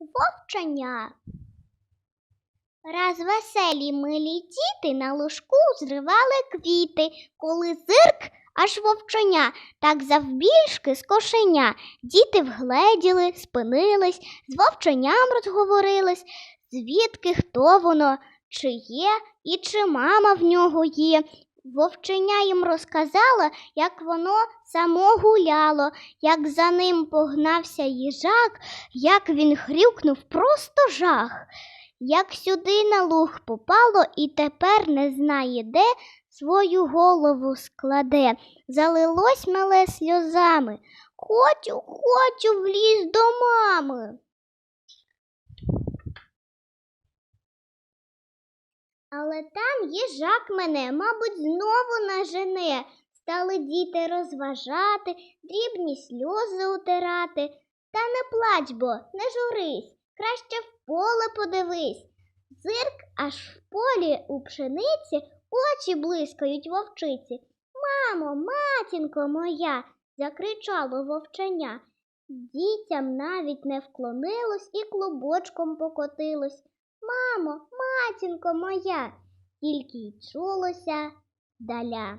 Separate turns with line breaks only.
Вовчення. Раз веселі милі діти на ложку зривали квіти, коли зирк аж вовчення, так завбільшки з кошеня. Діти вгледіли, спинились, з вовченям розговорились, звідки хто воно, чи є і чи мама в нього є. Вовченя їм розказала, як воно само гуляло, як за ним погнався їжак, як він хрюкнув просто жах, як сюди на луг попало і тепер не знає де свою голову складе. Залилось мале сльозами. Хочу, хочу в ліс до мами. Але там їжак мене, мабуть, знову нажене. Стали діти розважати, дрібні сльози утирати. Та не плач бо, не журись, краще в поле подивись. Зирк аж в полі у пшениці очі блискають вовчиці. Мамо, матінко моя, закричало вовчання. Дітям навіть не вклонилось і клубочком покотилось. Мамо, матінко моя, тільки й чулося даля.